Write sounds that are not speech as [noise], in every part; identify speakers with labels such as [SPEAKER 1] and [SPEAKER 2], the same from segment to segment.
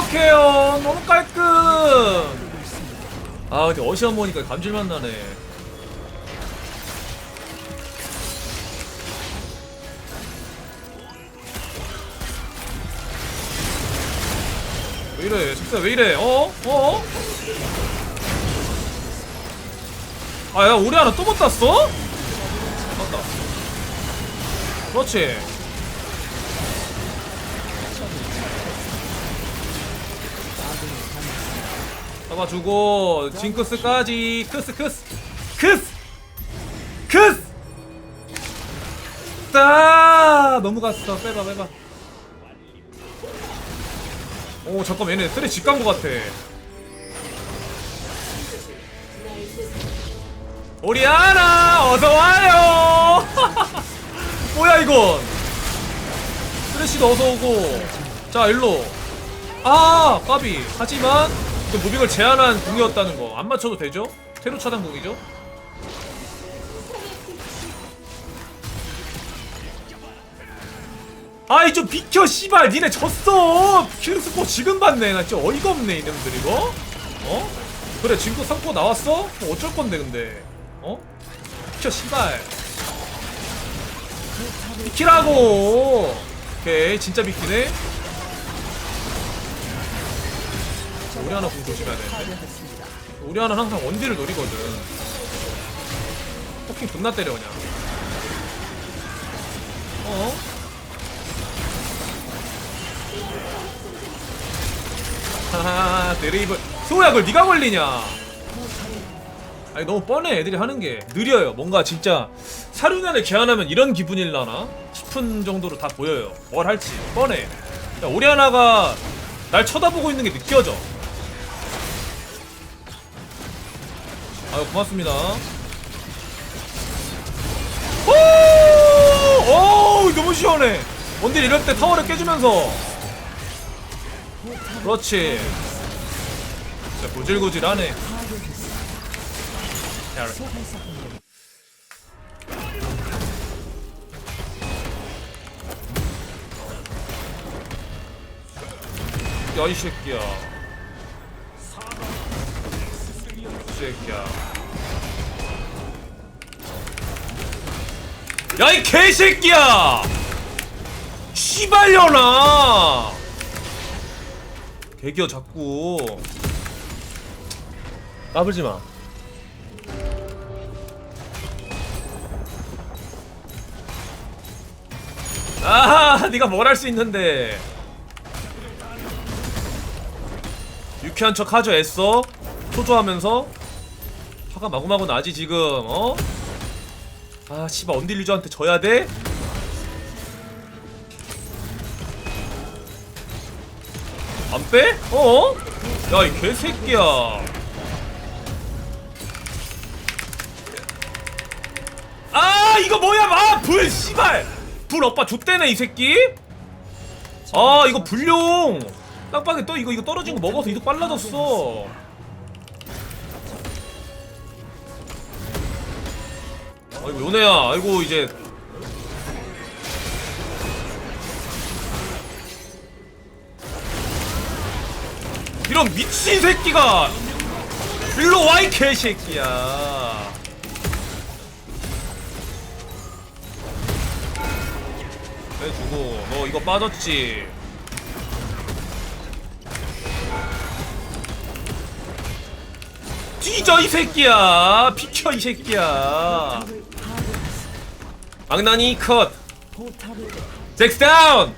[SPEAKER 1] 완벽해요. 너무 깔끔. 아 근데 어시안 보니까 감질만 나네. 왜 이래? 진짜 왜 이래? 어? 어? 아야 우리 하나 또 못 땄어? 맞다. 그렇지. 잡아주고 징크스까지. 크스 크스. 크스! 크스! 따 너무 갔어. 빼봐 빼봐. 오 잠깐 얘네 쓰레 직간 거 같아. 오리아나 어서 와요. [laughs] 뭐야 이건? 쓰레쉬도 어서 오고. 자 일로. 아 까비. 하지만 그 무빙을 제한한 궁이었다는 거 안 맞춰도 되죠? 테로 차단 궁이죠? 아이 좀 비켜 씨발 니네 졌어 킬스코 지금 봤네 나 진짜 어이가 없네 이놈들 이거 어? 그래 지금 상코 나왔어? 뭐 어쩔 건데 근데 어? 비켜 씨발 비키라고 오케이 진짜 비키네 우리 하나 공 조심해야 되는데? 우리 하나 항상 원딜을 노리거든. 포킹 존나 때려 그냥. 어? 하하 드레이브 소야 그걸 네가 걸리냐? 아니 너무 뻔해 애들이 하는 게. 느려요. 뭔가 진짜 사륜안을 제안하면 이런 기분일라나? 싶은 정도로 다 보여요. 뭘 할지. 뻔해. 야, 오리아나가 날 쳐다보고 있는 게 느껴져 아유 고맙습니다. 오! 오 너무 시원해. 원딜 이럴 때 타워를 깨주면서. 그렇지. 진짜 고질고질하네. 야, 야이 새끼야 새끼야 야 이 개새끼야 씨발려나 개기어 자꾸 까불지 마. 아하, 네가 뭘 할 수 있는데. 유쾌한 척 하죠, 애써. 초조하면서. 화가 마구마구 나지, 지금, 어? 아, 씨발, 언딜 유저한테 져야 돼? 안 빼? 어? 야, 이 개새끼야. 아, 이거 뭐야? 아, 불, 씨발! 불 오빠 좆대네, 이 새끼? 아, 이거 불용! 깜빡이 또 이거, 이거 떨어진 거 먹어서 이득 빨라졌어. 아이고, 요네야. 아이고, 이제. 이런 미친 새끼가. 일로 와이 개새끼야. 해주고. 너 이거 빠졌지? 뒤져 이 새끼야. 비켜 이 새끼야 망나니 컷. 잭스 다운!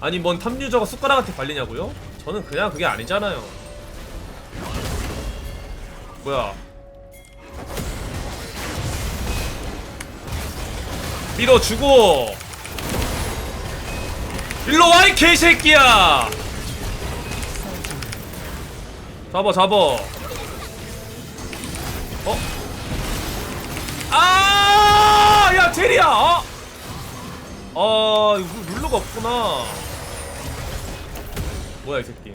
[SPEAKER 1] 아니 뭔 탑유저가 숟가락한테 발리냐고요? 저는 그냥 그게 아니잖아요. 뭐야? 밀어주고. 일로 와 이 개새끼야! 잡아 잡아. 어? 아, 야, 제리야, 어? 아, 이거 룰러가 없구나. 뭐야, 이 새끼.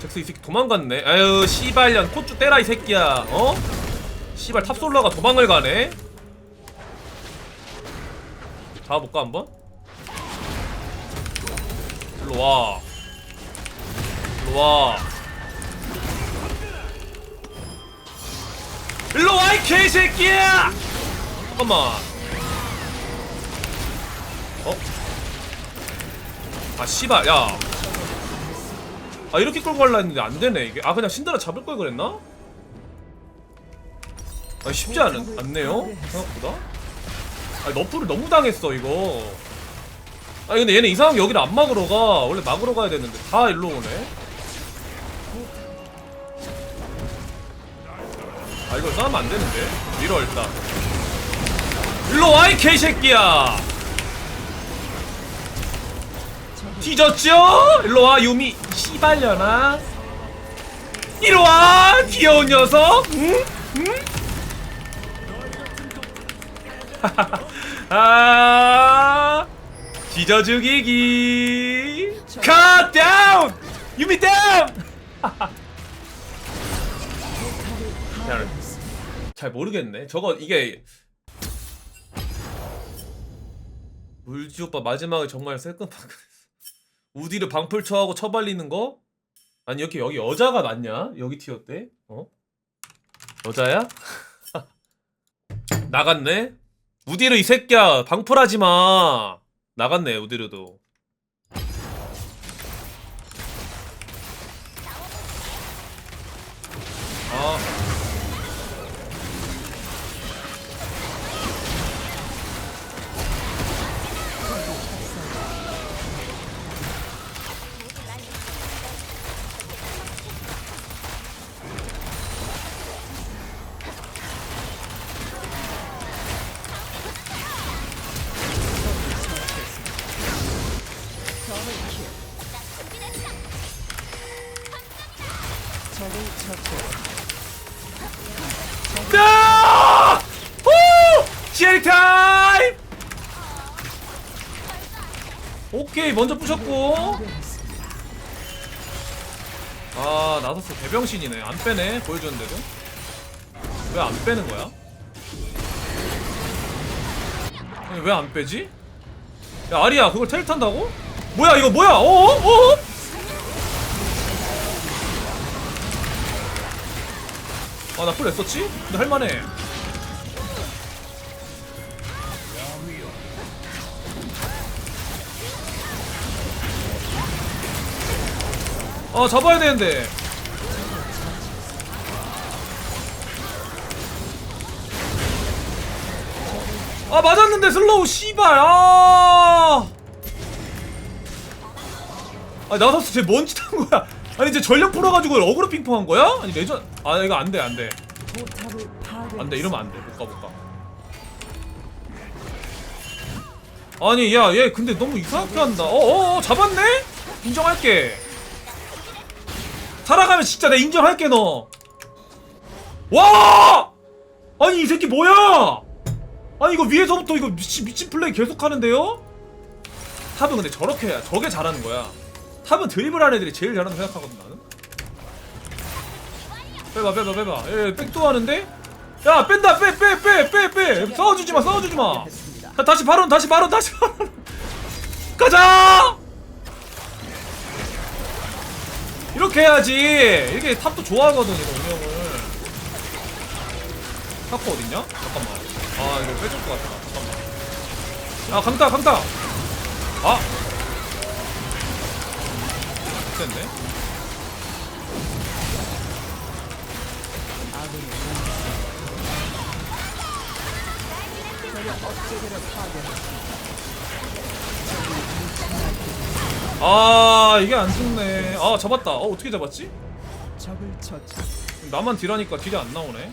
[SPEAKER 1] 잭스 이 새끼 도망갔네. 아유, 씨발년, 코쭈 때라, 이 새끼야, 어? 씨발, 탑솔러가 도망을 가네? 잡아볼까, 한번? 일로 와. 일로 와. 일로 와, 이 개새끼야! 잠깐만. 어? 아, 씨발, 야. 아, 이렇게 끌고 갈라 했는데 안 되네, 이게. 아, 그냥 신드라 잡을 걸 그랬나? 아, 쉽지 않은, 않네요? 생각보다. 아, 너프를 너무 당했어, 이거. 아니 근데 얘는 이상하게 여기를 안 막으러 가 원래 막으러 가야 되는데 다 일로 오네 이걸 싸우면 안 되는데. 밀어 일단. 일로 와 이 개새끼야. 뒤졌죠? 일로 와 유미. 씨발려나? 이리 와 귀여운 녀석. 응? 응? [laughs] 아 뒤져 죽이기. 컷 다운 유미 다운 [laughs] 잘 모르겠네 저거 이게 물지 오빠 마지막에 정말 새끈파끈했어 우디를 방풀 쳐하고 처발리는 거? 아니 여기 여기 여자가 맞냐? 여기 티어 때? 어? 여자야? [laughs] 나갔네? 우디르 이 새끼야 방풀하지 마 나갔네 우디르도 야! 후! GL 타임! 오케이 먼저 부셨고 아 나서스 대병신이네 안 빼네 보여줬는데도 왜 안 빼는 거야? 왜 안 빼지? 야 아리야 그걸 텔 탄다고? 뭐야 이거 뭐야 어어? 어어? 아, 나풀 냈었지? 근데 할만해. 아, 잡아야 되는데. 아, 맞았는데, 슬로우, 씨발, 아! 아, 나서스 쟤 뭔짓 한 거야? 아니, 이제 전력 풀어가지고 어그로 핑퐁 한 거야? 아니, 레전, 아, 이거 안 돼, 안 돼. 안 돼, 이러면 안 돼. 못 가, 못 가. 아니, 야, 얘 근데 너무 이상하게 한다. 어어, 어, 잡았네? 인정할게. 살아가면 진짜 내가 인정할게, 너. 와! 아니, 이 새끼 뭐야? 아니, 이거 위에서부터 이거 미친, 미친 플레이 계속 하는데요? 탑은 근데 저렇게 해야, 저게 잘하는 거야. 탑은 드리블하는 애들이 제일 잘한다고 생각하거든, 나는. 빼봐 빼봐 빼봐. 예 백도 하는데? 야 뺀다! 빼 빼 빼 빼빼! 싸워주지 마 싸워주지 마! 자, 다시 바론 다시 바론 다시 바론 [laughs] 가자! 이렇게 해야지. 이게 탑도 좋아하거든 이거 운영을. 타코 어딨냐? 잠깐만. 아 이거 빼줄 것 같다 잠깐만. 야 강타 강타! 아 됐네 아 이게 안 죽네. 아 잡았다. 어 어떻게 잡았지? 나만 딜하니까 딜이 안 나오네.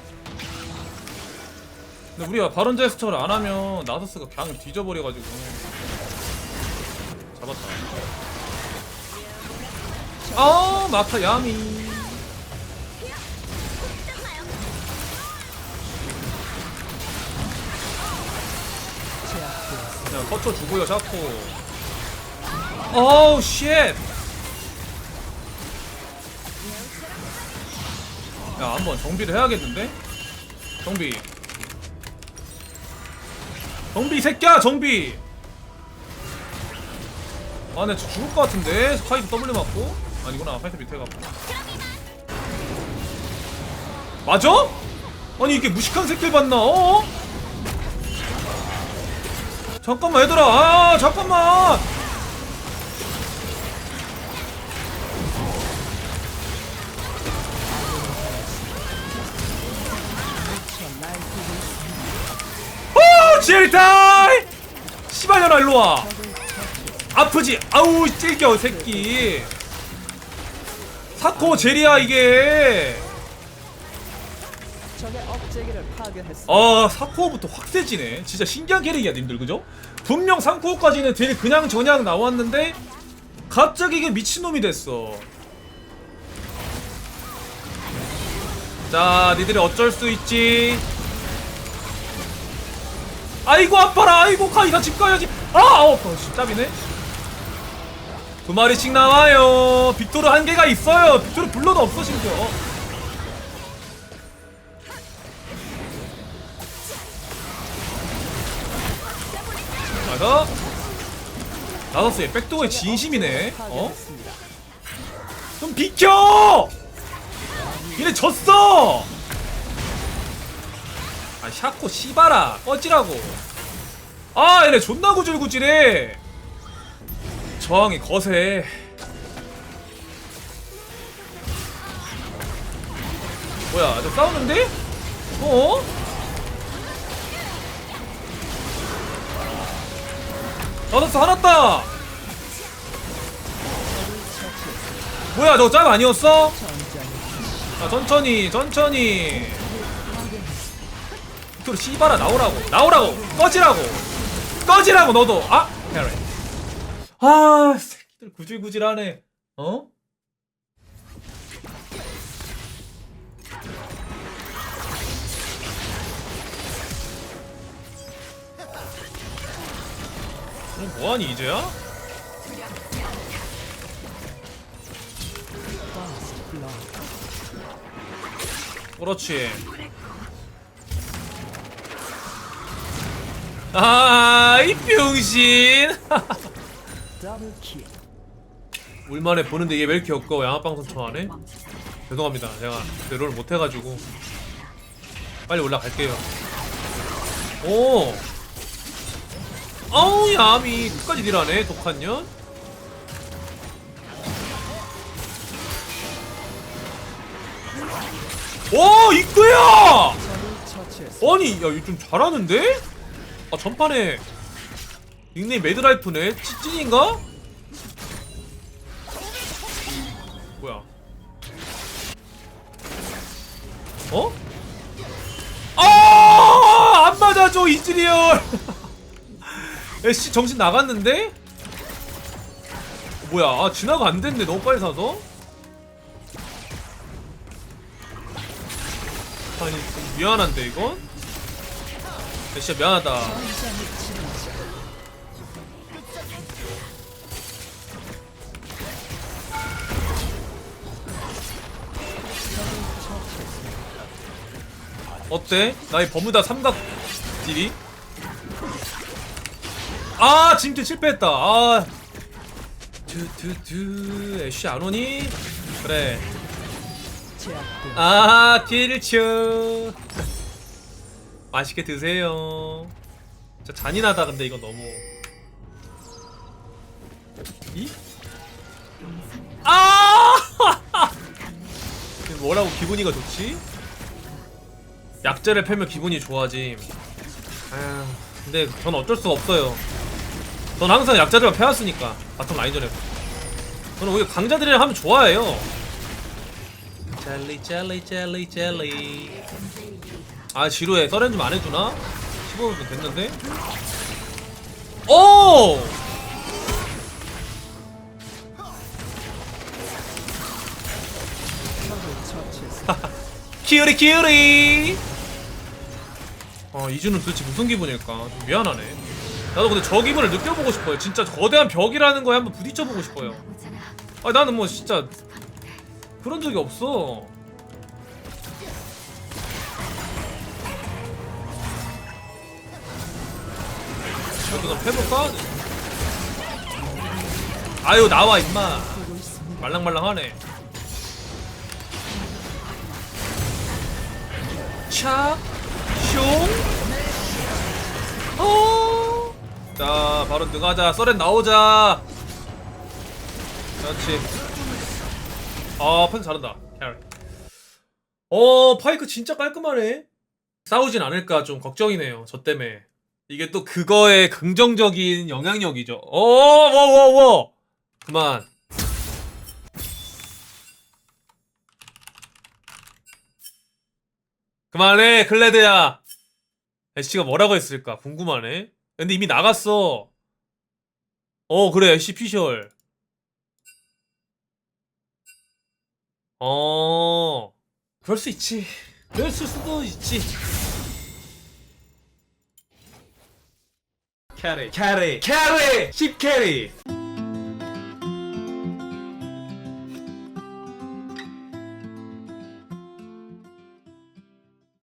[SPEAKER 1] 근데 우리가 바론 제스처를 안 하면 나서스가 그냥 뒤져버려가지고. 잡았다 아 마타 야미
[SPEAKER 2] 제압되었습니다.
[SPEAKER 1] 그냥 터쳐 주고요 자꾸 어우 쉣야 한번 정비를 해야겠는데? 정비 정비 이 새끼야 정비 아, 나 진짜 죽을 것 같은데? 카이트 W 맞고? 아니구나, 카이트 밑에 가고. 맞아? 아니, 이게 무식한 새끼를 봤나, 어? 잠깐만, 얘들아, 아, 잠깐만! 오, 지엘타이! 씨발년아, 일로와! 아프지? 아우, 찔겨, 새끼. 사코 제리야, 이게. 아 사쿠어부터 확 세지네. 진짜 신기한 캐릭이야 님들 그죠? 분명 상쿠어까지는 딜 그냥 저냥 나왔는데 갑자기 이게 미친놈이 됐어. 자 니들이 어쩔 수 있지? 아이고 아파라 아이고 카이사 집 가야지. 아 어, 씨, 짭이네 두 마리씩 나와요. 빅토르 한 개가 있어요. 빅토르 불러도 없어 심지어. 나가 나섰어요 백도어의 진심이네. 어? 좀 비켜! 얘네 졌어! 아 샤코 씨바라 꺼지라고. 아 얘네 존나 구질구질해 저항이 거세. 뭐야 저 싸우는데? 어? 나도 화났다! 뭐야 짤 아니었어? 자 천천히 천천히. 빅토르 씨바라 나오라고. 나오라고! 꺼지라고! 꺼지라고 너도! 아 헤레 아 새끼들 구질구질하네 어? 그럼 뭐하니 이제야? 그렇지. 아, 이 병신. [laughs] 울만에 보는데 얘 왜 이렇게 없고 양압방송 쳐하네? 죄송합니다. 제가 롤 못해가지고 빨리 올라갈게요. 오. 아우 야미 끝까지 딜하네 독한 년. 오 이거야! 아니 야 이거 좀 잘하는데? 아 전판에 닉네임 매드라이프네 찌찐인가? 뭐야 어? 아! 안 맞아줘 이즈리얼 [laughs] 애씨 정신 나갔는데? 뭐야 아 진화가 안 됐네 너무 빨리 사서 아니 좀 미안한데 이건? 야, 진짜 미안하다 어때? 나의 버무다 삼각 딜이? 아 진짜 실패했다 아 두두두 애쉬 안 오니? 그래 아 딜쳐 맛있게 드세요 진짜 잔인하다 근데 이거 너무 이? 아 [laughs] 뭐라고 기분이가 좋지? 약재를 패면 기분이 좋아지 아휴 근데 전 어쩔 수가 없어요. 전 항상 약자들만 패왔으니까 바텀 라인전에서 저는 오히려 강자들이랑 하면 좋아해요. 젤리 젤리 젤리 젤리. 아 지루해. 서렌 좀 안 해주나? 15분 됐는데? 오! [laughs] 키우리 키우리 아 이주는 도대체 무슨 기분일까? 좀 미안하네. 나도 근데 저 기분을 느껴보고 싶어요. 진짜 거대한 벽이라는 거에 한번 부딪혀보고 싶어요. 아 나는 뭐 진짜 그런 적이 없어. 그래도 난 패볼까? 아유 나와 임마. 말랑말랑하네. 차, 슝, 어. 자, 바로 들어가자. 썰엔 나오자. 그렇지. 아, 펜 잘한다. 캐리. 어, 파이크 진짜 깔끔하네. 싸우진 않을까 좀 걱정이네요. 저 때문에. 이게 또 그거의 긍정적인 영향력이죠. 어, 워. 그만. 그만해, 클레드야. 애쉬가 뭐라고 했을까? 궁금하네. 근데 이미 나갔어. 어, 그래, 애쉬 피셜. 어, 그럴 수 있지. 그럴 수도 있지. 캐리, 캐리, 캐리! 10 캐리!